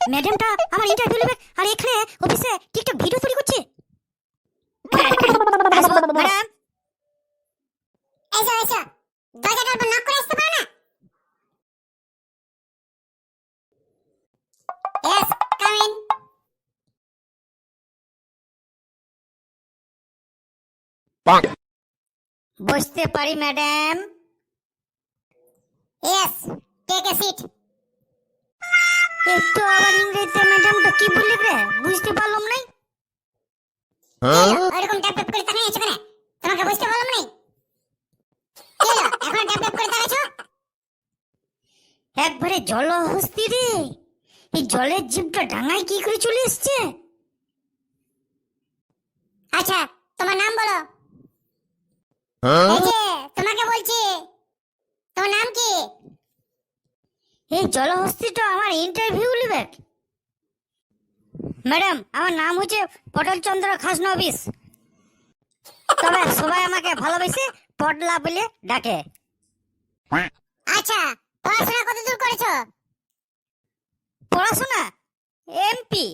ম্যাডামটা আমার ইন্টারভিউ নেবে আর এখানে অফিসে টিকটক ভিডিও তৈরি করছে। ম্যাডাম এসো এসো দরজাটার উপর নক করে আসতে পারো না ইয়েস কাম ইন বসতে পারি madam? Yes take a seat আবার ইংরেজিতে ম্যাডামটা কি বুঝতে পারলাম নাই। ওইরকম ট্যাপ ট্যাপ করে কেন? তোমাকে বুঝতে পারলাম নাই। এখন ট্যাপ ট্যাপ করে তাকাইছো? একবারে জল হস্তি রে। এই জলের জীবটা ডাঙায় কি করে চলে এসছে? আচ্ছা তোমার নাম বলো। এই যে তোমাকে বলছি। তোমার নাম কি? এই জলহস্তিটা আমার ইন্টারভিউ নেবে ম্যাডাম আমার নাম হচ্ছে পটল চন্দ্র খাসনবিস। তবে সবাই আমাকে ভালোবেসে পটলা বলে ডাকে। আচ্ছা পড়াশোনা কত দূর করেছ? পড়াশোনা? এমপি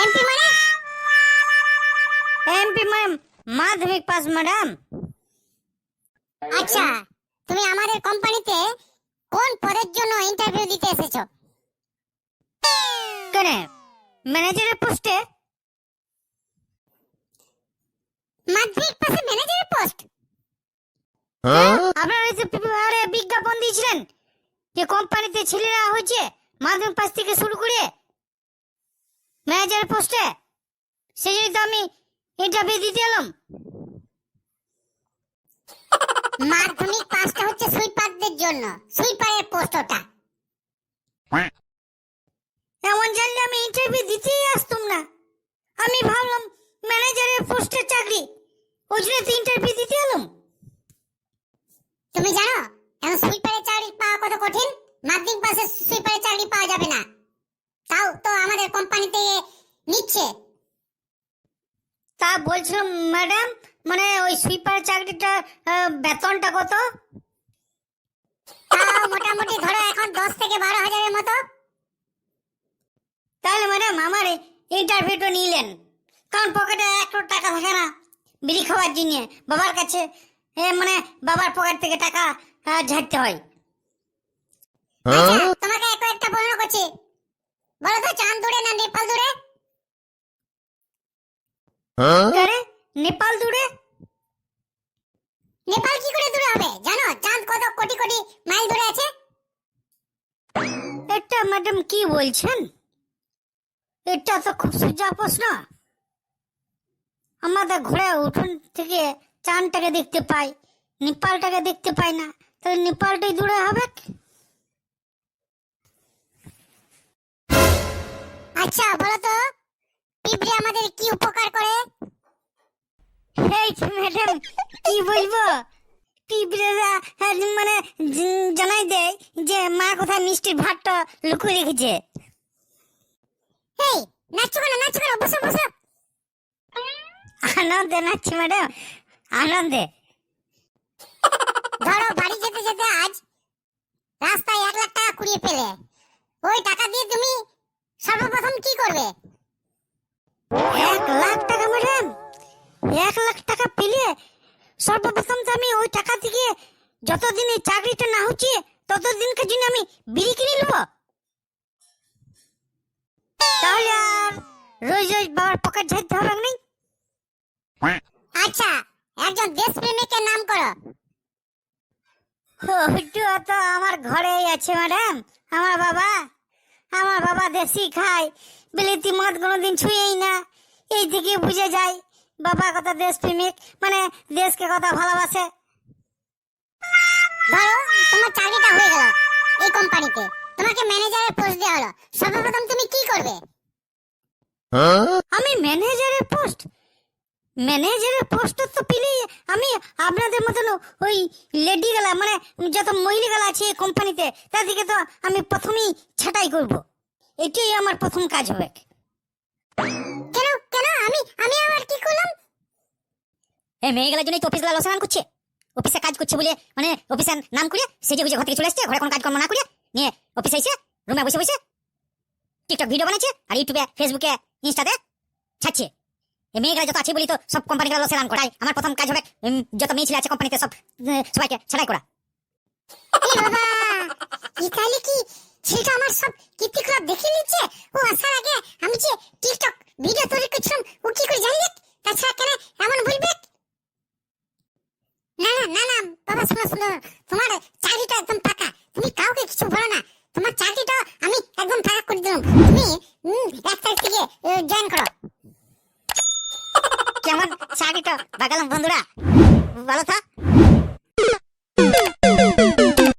এমপি মানে? এমপি ম্যাম মাধ্যমিক পাস ম্যাডাম। আচ্ছা তুমি আমাদের কোম্পানিতে কোন পদের জন্য ইন্টারভিউ দিতে এসেছ? কেন? ম্যানেজারের পোস্টে মাধ্যমিক পাশে ম্যানেজারের পোস্ট আপনারা এই যে পেপারে বিজ্ঞাপন দিয়েছিলেন যে কোম্পানিতে ছেলেরা হয়েছে মাধ্যমিক পাস থেকে শুরু করে ম্যানেজারের পোস্টে সেই জন্য তো আমি ইন্টারভিউ দিতে এলাম। মাধ্যমিক পাসটা হচ্ছে সুইপারদের জন্য। সুইপারের পোস্ট এমন জানলে আমি ইন্টারভিউ দিতেই আসতাম না। আমি ভাবলাম ম্যানেজারের পোস্টের চাকরি। ওই জন্য তো ইন্টারভিউ দিতে এলাম। তুমি জানো এখন সুইপারের চাকরি পাওয়া কত কঠিন? মাধ্যমিক পাশে সুইপারের চাকরি পাওয়া যাবে না। তাও তো আমাদের কোম্পানিতে নিচ্ছে। তা বলছিলাম ম্যাডাম মানে ওই সুইপার চাকরিটা বেতনটা কত? মোটামুটি ধরো এখন দশ থেকে বারো হাজারের মতো। তাহলে ম্যাডাম আমার ইন্টারভিউটা নিলেন। কারণ পকেটে একটু টাকা থাকে না বিড়ি খাওয়ার জন্য। বাবার কাছে মানে বাবার পকেট থেকে টাকা ঝাড়তে হয়। আচ্ছা তোমাকে এক একটা প্রশ্ন করছি। বলো তো চাঁদ দূরে না নেপাল দূরে? নেপাল দূরে? নেপাল কি করে দূরে হবে জানো চাঁদ কত কোটি মাইল দূরে আছে। এটা ম্যাডাম কি বলছেন? এটা তো খুব সোজা প্রশ্ন। আমাদের ঘোড়া উঠোন থেকে চাঁদটাকে দেখতে পাই নেপালটাকে দেখতে পাই না। তাহলে নেপালটাই দূরে হবে আচ্ছা বলো তো পিঁপড়ে আমাদের কি উপকার করে? এই ম্যাডাম কি বলব? পিঁপড়েরা আহ, মানে জানাই দেয় যে মা কোথায় মিষ্টির ভাতটা লুকিয়ে রেখেছে। নাচছো কেন? নাচছো কেন? বসো বসো। আনন্দে নাচছি, ম্যাডাম। আনন্দে। ধরো, বাড়ি যেতে যেতে আজ রাস্তায় এক লাখ টাকা কুড়িয়ে পেলে ওই টাকা দিয়ে তুমি সর্বপ্রথম কি করবে? এক লাখ টাকা, ম্যাডাম। এক লাখ টাকা পেলে সর্বপ্রথম তো আমি ওই টাকা থেকে যতদিন এই চাকরিটা না হচ্ছে, ততদিনকার জন্য আমি বিড়ি কিনে নেব। তাহলে আর রোজ রোজ বাবার পকেট ঝাড়তে হবে না আচ্ছা একজন দেশপ্রেমিকের নাম করো। ওইটা তো আমার ঘরেই আছে, ম্যাডাম। আমার বাবা আমার বাবা দেশি খায়। বিলেতি মদ কোনোদিন ছুঁয়েই না। এই থেকে বুঝে যায়, বাবা কত দেশপ্রেমিক মানে দেশকে কথা ভালোবাসে। ধরো তোমার চাকরিটা হয়ে গেল এই কোম্পানিতে। তোমাকে ম্যানেজারের পোস্ট দেওয়া হলো। সর্বপ্রথম তুমি কি করবে? আমি ম্যানেজারের পোস্ট ম্যানেজারের পোস্ট তো পেলেই আমি আপনাদের মতন ওই লেডি গেলা মানে যত মহিলাগুলো আছে এই কোম্পানিতে তাদেরকে তো আমি প্রথমেই ছাঁটাই করব। এটাই আমার প্রথম কাজ হবে। কেন কেন? আমি আমি আবার কি করলাম? এই মেয়েগুলোর জন্যই তো অফিস লসান করছে। অফিসে কাজ করছে বলে মানে অফিসের নাম করে সেজে গুজে ঘর থেকে চলে আসছে ঘরে কোনো কাজকর্ম না করে নিয়ে অফিসে এসে রুমে বসে বসে টিকটক ভিডিও বানাচ্ছে আর ইউটিউবে ফেসবুকে ইনস্টাতে ছাড়ছে। এই মেয়েগুলো যত আছে বলি তো, সব কোম্পানিগুলো লসে রান করাই আমার প্রথম কাজ হবে যত মেয়ে ছেলে আছে কোম্পানিতে সব সবাইকে ছাড়াই করা। তাহলে কি ছেলেটা আমার সব কীর্তিকলাপ দেখে নিচ্ছে? ও আসার আগে আমি যে টিকটক ভিডিও তৈরি করছিলাম, ও কি করে জানলে তাছাড়া কেন এমন বলবে না না না না বাবা শোনো শোনো তোমার চাকরিটা একদম ফাঁকা তুমি কাউকে কিছু বলো না। তোমার চাকরিটা আমি একদম ফাঁকা করে দিলাম। তুমি এক থেকে জয়েন করো। কেমন? চাকরিটা বাগালাম বন্ধুরা। ভালো থাক।